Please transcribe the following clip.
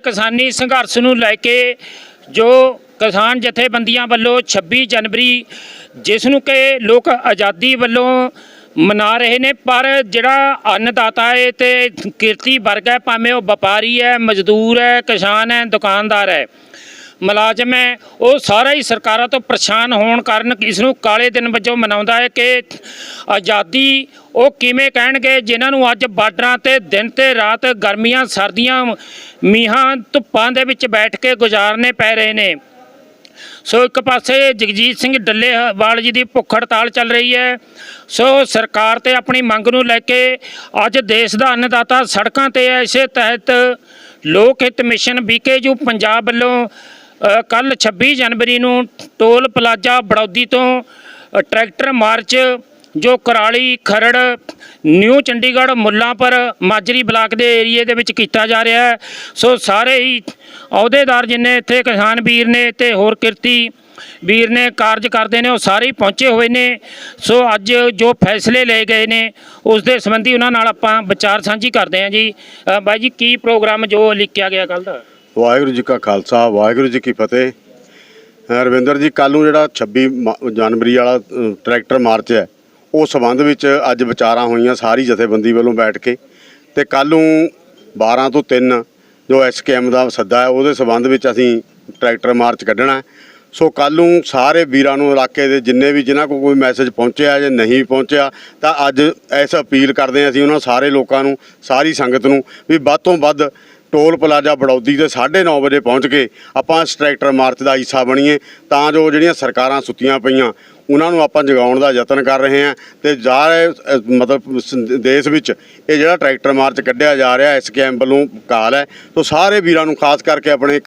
ਕਿਸਾਨੀ ਸੰਘਰਸ਼ ਨੂੰ ਲੈ ਕੇ ਜੋ ਕਿਸਾਨ ਜਥੇਬੰਦੀਆਂ ਵੱਲੋਂ 26 ਜਨਵਰੀ, ਜਿਸ ਨੂੰ ਕਿ ਲੋਕ ਆਜ਼ਾਦੀ ਵੱਲੋਂ ਮਨਾ ਰਹੇ ਨੇ, ਪਰ ਜਿਹੜਾ ਅੰਨਦਾਤਾ ਹੈ ਤੇ ਕਿਰਤੀ ਵਰਗ ਹੈ, ਭਾਵੇਂ ਉਹ ਵਪਾਰੀ ਹੈ, ਮਜ਼ਦੂਰ ਹੈ, ਕਿਸਾਨ ਹੈ, ਦੁਕਾਨਦਾਰ ਹੈ ਮੁਲਾਜ਼ਮ ਹੈ, ਉਹ ਸਾਰਾ ਹੀ ਸਰਕਾਰਾਂ ਤੋਂ ਪਰੇਸ਼ਾਨ ਹੋਣ ਕਾਰਨ ਇਸ ਨੂੰ ਕਾਲੇ ਦਿਨ ਵਜੋਂ ਮਨਾਉਂਦਾ ਹੈ ਕਿ ਆਜ਼ਾਦੀ ਉਹ ਕਿਵੇਂ ਕਹਿਣਗੇ, ਜਿਨ੍ਹਾਂ ਨੂੰ ਅੱਜ ਬਾਰਡਰਾਂ ਤੇ ਦਿਨ ਤੇ ਰਾਤ ਗਰਮੀਆਂ, ਸਰਦੀਆਂ, ਮੀਂਹਾਂ, ਧੁੱਪਾਂ ਦੇ ਵਿੱਚ ਬੈਠ ਕੇ ਗੁਜ਼ਾਰਨੇ ਪੈ ਰਹੇ ਨੇ। ਸੋ ਇੱਕ ਪਾਸੇ ਜਗਜੀਤ ਸਿੰਘ ਡੱਲੇਵਾਲ ਜੀ ਦੀ ਭੁੱਖ ਹੜਤਾਲ ਚੱਲ ਰਹੀ ਹੈ, ਸੋ ਸਰਕਾਰ ਤੇ ਆਪਣੀ ਮੰਗ ਨੂੰ ਲੈ ਕੇ ਅੱਜ ਦੇਸ਼ ਦਾ ਅੰਨਦਾਤਾ ਸੜਕਾਂ ਤੇ ਹੈ। ਇਸੇ ਤਹਿਤ ਲੋਕ ਹਿੱਤ ਮਿਸ਼ਨ ਬੀਕੇਯੂ ਪੰਜਾਬ ਵੱਲੋਂ ਕੱਲ 26 ਜਨਵਰੀ ਨੂੰ ਟੋਲ ਪਲਾਜ਼ਾ ਬੜੌਦੀ ਤੋਂ ਟਰੈਕਟਰ ਮਾਰਚ, ਜੋ ਕਰਾਲੀ, ਖਰੜ, ਨਿਊ ਚੰਡੀਗੜ੍ਹ, ਮੁੱਲਾਂਪੁਰ, ਮਾਜਰੀ ਬਲਾਕ ਦੇ ਏਰੀਏ ਦੇ ਵਿੱਚ ਕੀਤਾ ਜਾ ਰਿਹਾ ਹੈ। ਸੋ ਸਾਰੇ ਹੀ ਅਹੁਦੇਦਾਰ ਜਿੰਨੇ ਇੱਥੇ ਕਿਸਾਨ ਵੀਰ ਨੇ ਤੇ ਹੋਰ ਕਿਰਤੀ ਵੀਰ ਨੇ ਕਾਰਜ ਕਰਦੇ ਨੇ, ਉਹ ਸਾਰੇ ਹੀ ਪਹੁੰਚੇ ਹੋਏ ਨੇ। ਸੋ ਅੱਜ ਜੋ ਫੈਸਲੇ ਲਏ ਗਏ ਨੇ, ਉਸ ਦੇ ਸੰਬੰਧੀ ਉਹਨਾਂ ਨਾਲ ਆਪਾਂ ਵਿਚਾਰ ਸਾਂਝੀ ਕਰਦੇ ਹਾਂ ਜੀ। ਬਾਈ ਜੀ, ਕੀ ਪ੍ਰੋਗਰਾਮ ਜੋ ਲਿਖਿਆ ਗਿਆ ਕੱਲ ਦਾ ਵਾਹਿਗੁਰੂ ਜੀ ਕਾ ਖਾਲਸਾ, ਵਾਹਿਗੁਰੂ ਜੀ ਕੀ ਫਤਿਹ। ਰਵਿੰਦਰ ਜੀ ਕੱਲ ਨੂੰ ਜਿਹੜਾ 26 ਮ- ਜਨਵਰੀ ਵਾਲਾ ਟਰੈਕਟਰ ਮਾਰਚ ਹੈ ਉਹ ਸਬੰਧ ਵਿੱਚ ਅੱਜ ਵਿਚਾਰਾਂ ਹੋਈਆਂ ਸਾਰੀ ਜਥੇਬੰਦੀ ਵੱਲੋਂ ਬੈਠ ਕੇ ਤੇ ਕੱਲ ਨੂੰ 12 ਤੋਂ 3 ਜੋ ਐਸਕੇਐਮ ਦਾ ਸੱਦਾ ਹੈ, ਉਹਦੇ ਸਬੰਧ ਵਿੱਚ ਅਸੀਂ ਟਰੈਕਟਰ ਮਾਰਚ ਕੱਢਣਾ ਸੋ ਕੱਲ ਨੂੰ ਸਾਰੇ ਵੀਰਾਂ ਨੂੰ, ਇਲਾਕੇ ਦੇ ਜਿੰਨੇ ਵੀ, ਜਿਨ੍ਹਾਂ ਕੋਲ ਕੋਈ ਮੈਸੇਜ ਪਹੁੰਚਿਆ ਜਾਂ ਨਹੀਂ ਪਹੁੰਚਿਆ, ਤਾਂ ਅੱਜ ਐਸ ਅਪੀਲ ਕਰਦੇ ਹਾਂ ਅਸੀਂ ਉਹਨਾਂ ਸਾਰੇ ਲੋਕਾਂ ਨੂੰ, ਸਾਰੀ ਸੰਗਤ ਨੂੰ, ਵੀ ਵੱਧ ਤੋਂ ਵੱਧ ਟੋਲ ਪਲਾਜ਼ਾ ਬੜੌਦੀ ਤੇ 9:30 ਵਜੇ ਪਹੁੰਚ ਕੇ ਆਪਾਂ ਇਸ ਟਰੈਕਟਰ ਮਾਰਚ ਦਾ ਹਿੱਸਾ ਬਣੀਏ, ਤਾਂ ਜੋ ਜਿਹੜੀਆਂ ਸਰਕਾਰਾਂ ਸੁੱਤੀਆਂ ਪਈਆਂ, ਉਹਨਾਂ ਨੂੰ ਆਪਾਂ ਜਗਾਉਣ ਦਾ ਯਤਨ ਕਰ ਰਹੇ ਹਾਂ ਤੇ ਸਾਰੇ ਮਤਲਬ ਦੇਸ਼ ਵਿੱਚ ਇਹ ਜਿਹੜਾ ਟਰੈਕਟਰ ਮਾਰਚ ਕੱਢਿਆ ਜਾ ਰਿਹਾ ਐਸਕੇਐਮ ਵੱਲੋਂ ਕਾਲ ਹੈ ਸੋ ਸਾਰੇ ਵੀਰਾਂ ਨੂੰ ਖਾਸ ਕਰਕੇ ਆਪਣੇ